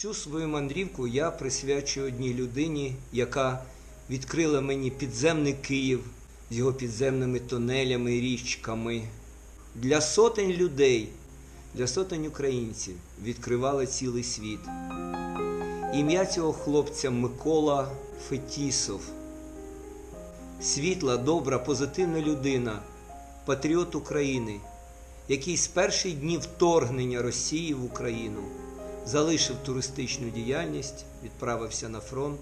Цю свою мандрівку я присвячую одній людині, яка відкрила мені підземний Київ з його підземними тунелями, річками. Для сотень людей, для сотень українців відкривала цілий світ. Ім'я цього хлопця Микола Фетісов. Світла, добра, позитивна людина, патріот України, який з перших днів вторгнення Росії в Україну залишив туристичну діяльність, відправився на фронт,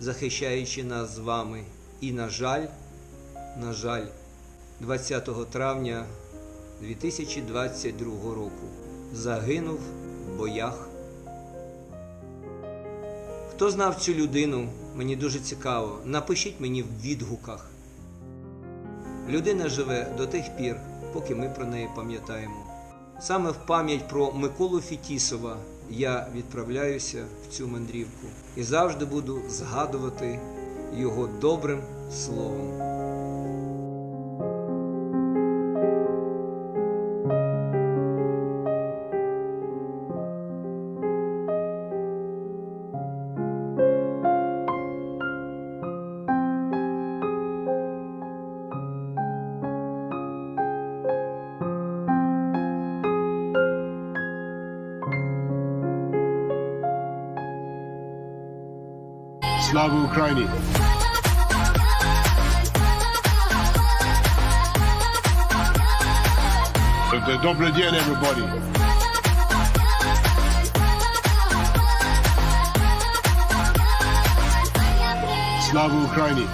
захищаючи нас з вами. І, на жаль, на жаль, 20 травня 2022 року загинув в боях. Хто знав цю людину, мені дуже цікаво. Напишіть мені в відгуках. Людина живе до тих пір, поки ми про неї пам'ятаємо. Саме в пам'ять про Миколу Фетісова я відправляюся в цю мандрівку і завжди буду згадувати його добрим словом. Слава Україні! Добрий день, everybody! Слава Україні!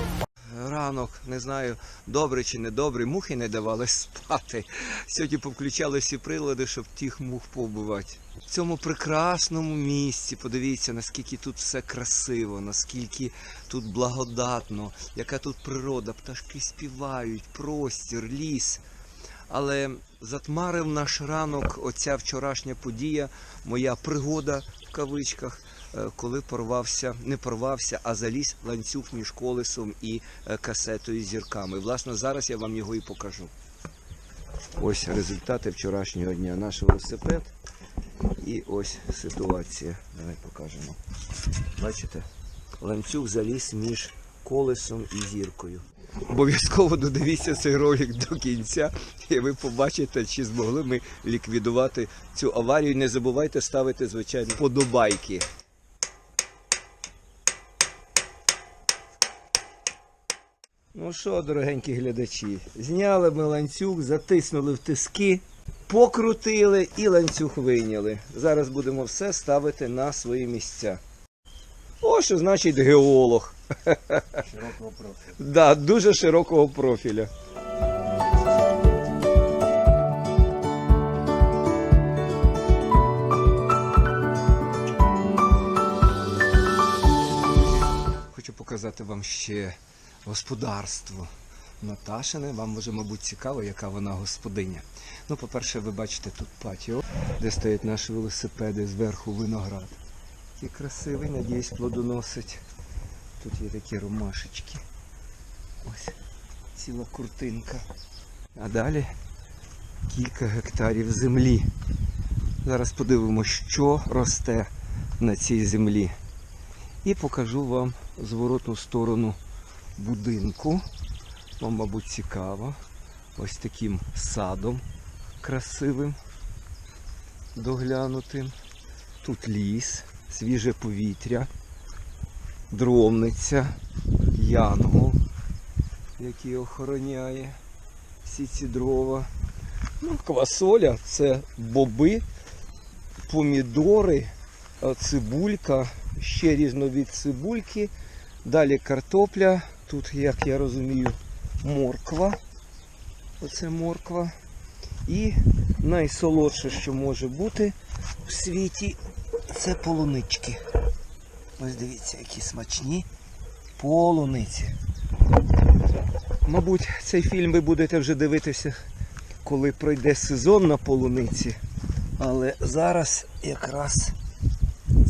Ранок, не знаю, добре чи не добре, мухи не давали спати. Сьогодні повключали всі прилади, щоб тих мух побивати. В цьому прекрасному місці, подивіться, наскільки тут все красиво, наскільки тут благодатно, яка тут природа, пташки співають, простір, ліс. Але затмарив наш ранок оця вчорашня подія, моя пригода в кавичках, коли порвався, не порвався, а заліз ланцюг між колесом і е, касетою з зірками. Власне, зараз я вам його і покажу. Ось результати вчорашнього дня. Наш велосипед. І ось ситуація. Давай покажемо. Бачите? Ланцюг заліз між колесом і зіркою. Обов'язково додивіться цей ролик до кінця, і ви побачите, чи змогли ми ліквідувати цю аварію. Не забувайте ставити, звичайно, подобайки. Ну що, дорогенькі глядачі, зняли ми ланцюг, затиснули в тиски, покрутили і ланцюг вийняли. Зараз будемо все ставити на свої місця. О, що значить геолог. широкого профілю. Да, дуже широкого профіля. Хочу показати вам ще господарство Наташине. Вам може, мабуть, цікаво, яка вона господиня. Ну, по-перше, ви бачите тут патіо, де стоять наші велосипеди, зверху виноград. Який красивий, надіюсь, плодоносить. Тут є такі ромашечки. Ось ціла куртинка. А далі кілька гектарів землі. Зараз подивимося, що росте на цій землі. І покажу вам зворотну сторону будинку. Вам, мабуть, цікаво. Ось таким садом красивим, доглянутим. Тут ліс, свіже повітря, дромниця, янгол, який охороняє всі ці дрова. Ну, квасоля це боби, помідори, цибулька, ще різновид цибульки. Далі картопля. Тут, як я розумію, морква. Оце морква. І найсолодше, що може бути в світі, це полунички. Ось дивіться, які смачні полуниці. Мабуть, цей фільм ви будете вже дивитися, коли пройде сезон на полуниці. Але зараз якраз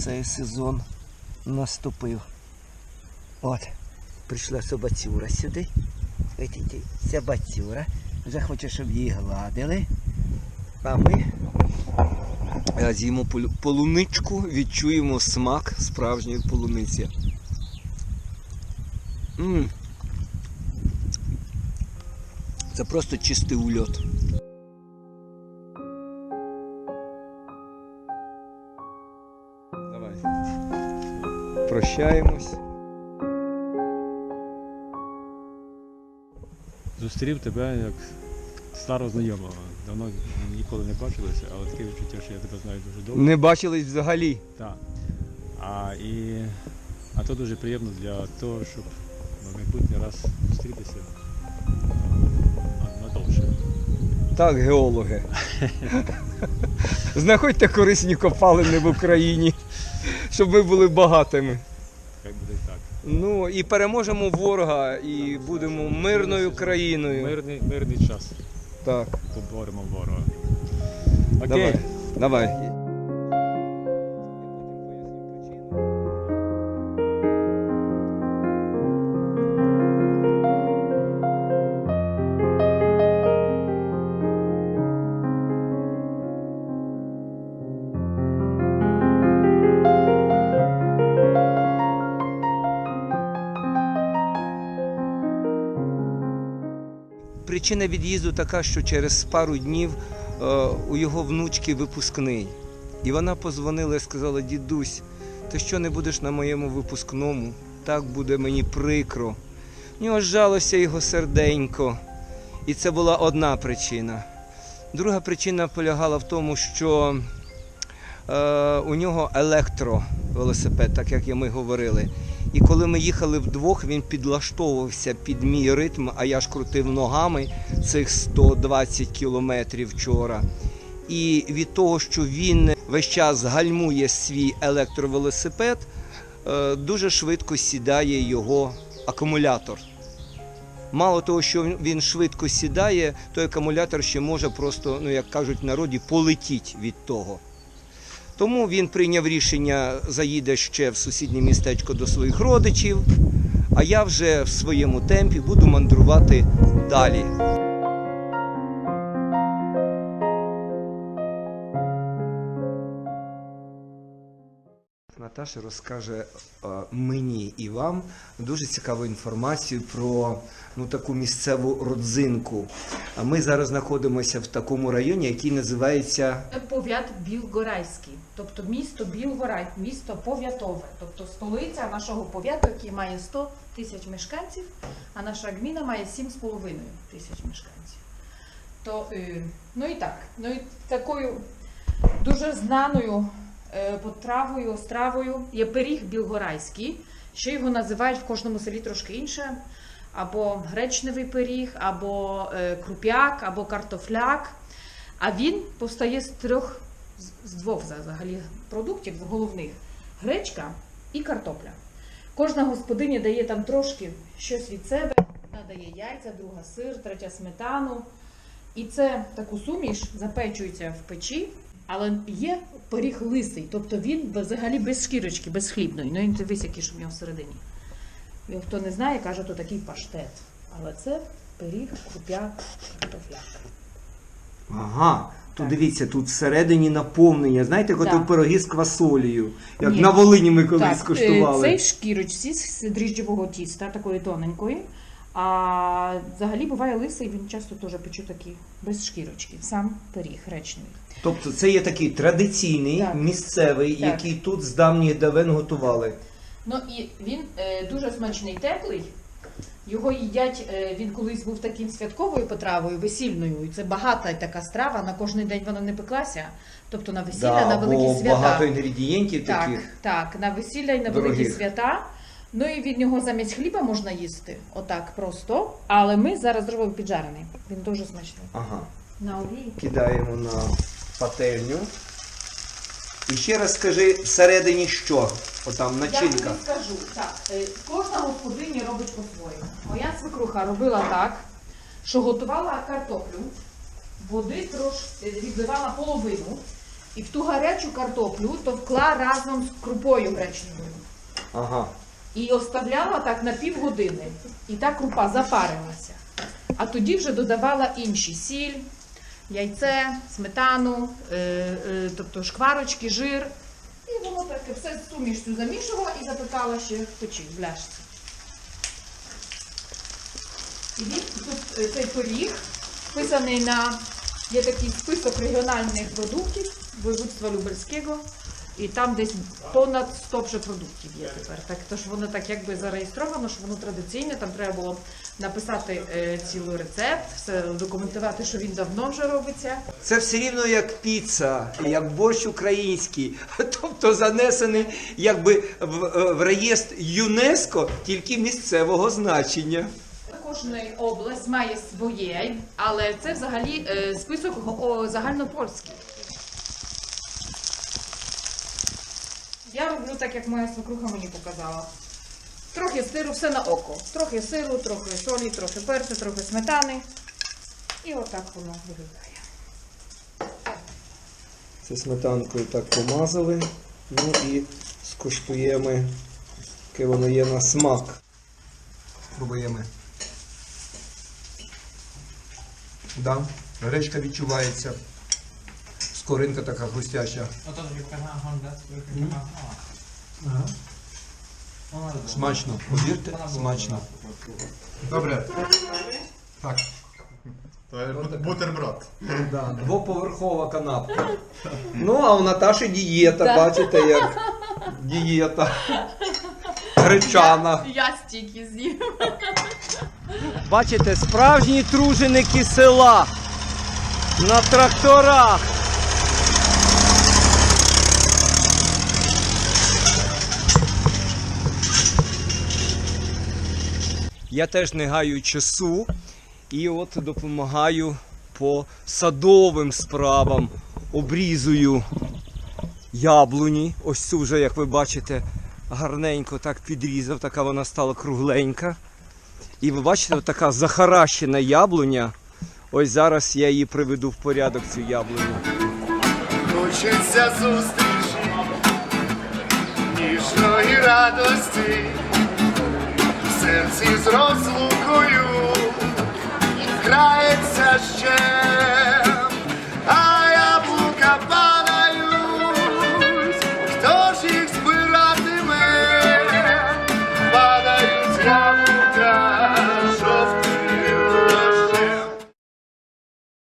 цей сезон наступив. От, прийшла собацюра сюди. Видите, собацюра. Вже хоче, щоб її гладили. А ми Е, З'їмо полуничку, відчуємо смак справжньої полуниці. м Це просто чистий ульот. Давай. Прощаємось. Зустрів тебе як старого знайомого. Давно ніколи не бачилися, але таке відчуття, що я тебе знаю дуже довго. Не бачились взагалі. Так. А, і, а то дуже приємно для того, щоб на майбутній раз зустрітися надовше. Так, геологи. Знаходьте корисні копалини в Україні, щоб ви були багатими. Ну і переможемо ворога, і будемо мирною країною. Мирний, мирний час. Так, Поборемо ворога. Окей. давай. Давай. Причина від'їзду така, що через пару днів е, у його внучки випускний. І вона позвонила і сказала: дідусь, ти що не будеш на моєму випускному? Так буде мені прикро. В нього жалося його серденько. І це була одна причина. Друга причина полягала в тому, що е, у нього електровелосипед, так як ми говорили. І коли ми їхали вдвох, він підлаштовувався під мій ритм, а я ж крутив ногами цих 120 кілометрів вчора. І від того, що він весь час гальмує свій електровелосипед, е, дуже швидко сідає його акумулятор. Мало того, що він- швидко сідає, той акумулятор ще може просто, ну як кажуть в народі, полетіть від того. Тому він прийняв рішення, заїде ще в сусіднє містечко до своїх родичів, а я вже в своєму темпі буду мандрувати далі. Наташа розкаже е, мені і вам дуже цікаву інформацію про ну, таку місцеву родзинку. А ми зараз знаходимося в такому районі, який називається Пов'ят Білгорайський, тобто місто Білгорай, місто пов'ятове, тобто столиця нашого пов'яту, який має 100 тисяч мешканців, а наша гміна має 7,5 тисяч мешканців. То, е, ну і так, ну і такою дуже знаною потравою, стравою є пиріг білгорайський, що його називають в кожному селі трошки інше. Або гречневий пиріг, або е, круп'як, або картофляк. А він повстає з трьох з двох взагалі продуктів головних: гречка і картопля. Кожна господиня дає там трошки щось від себе. Одна дає яйця, друга сир, третя сметану. І це таку суміш запечується в печі, але є пиріг лисий, тобто він взагалі без шкірочки, без хлібної. Ну він дивись, який ж у нього всередині. Його хто не знає, каже, то такий паштет. Але це пиріг, круп'як, картофляк. Ага. То дивіться, тут всередині наповнення. Знаєте, як Да. пироги з квасолею, як Ні. на Волині ми колись Так, е, Цей в шкірочці з дріжджового тіста, такої тоненької. А взагалі буває лисий, він часто теж печу такі без шкірочки. Сам пиріг гречневий. Тобто це є такий традиційний, Так. місцевий, Так. який тут з давніх давен готували. Ну і він е, дуже смачний теплий. Його їдять, е, він колись був таким святковою потравою, весільною. І це багата така страва. На кожен день вона не пеклася. Тобто на весілля, на великі бо свята. багато інгредієнтів Так, таких. так, на весілля і на дорогих. великі свята. Ну і від нього замість хліба можна їсти, отак просто. Але ми зараз зробимо піджарений. Він дуже смачний. Ага. На олії. Кидаємо на пательню. І ще раз скажи всередині що? Отам Я начинка. тобі скажу, так, е, кожна господиня робить по-своєму. Моя свекруха робила так, що готувала картоплю, води трошки відливала половину, і в ту гарячу картоплю товкла разом з крупою гречневою. Ага. І оставляла так на півгодини. І та крупа запарилася. А тоді вже додавала інші сіль, яйце, сметану, е, е, тобто шкварочки, жир. І воно таке все з сумішю замішувала і запекала ще в печі, в бляшці. І він тут е, цей пиріг вписаний на є такий список регіональних продуктів воєводства Любельського. І там десь понад 100 вже продуктів є тепер. Так, тож воно так якби зареєстровано, що воно традиційне. Там треба було написати е, цілий рецепт, все документувати, що він давно вже робиться. Це все рівно як піца, як борщ український, тобто занесений якби в, е, в реєстр ЮНЕСКО тільки місцевого значення. Кожна область має своє, але це взагалі е, список загальнопольський. Я роблю так, як моя свекруха мені показала. Трохи сиру, все на око. Трохи сиру, трохи солі, трохи перцю, трохи сметани. І отак воно виглядає. Це сметанкою так помазали. Ну і скуштуємо, яке воно є на смак. Пробуємо. Да, гречка відчувається. Скоринка така хрустяща. Смачно. Повірте, смачно. Добре. Так. Бутерброд. Да, двоповерхова канапка. Ну, а у Наташі дієта, бачите, як дієта. Гречана. Я стільки з'їм. Бачите, справжні труженики села на тракторах. Я теж не гаю часу і от допомагаю по садовим справам. Обрізую яблуні. Ось цю вже, як ви бачите, гарненько так підрізав, така вона стала кругленька. І ви бачите, така захаращена яблуня. Ось зараз я її приведу в порядок, цю яблуню. Хочеться зустрічі, ніжної радості, серці з розлукою грається ще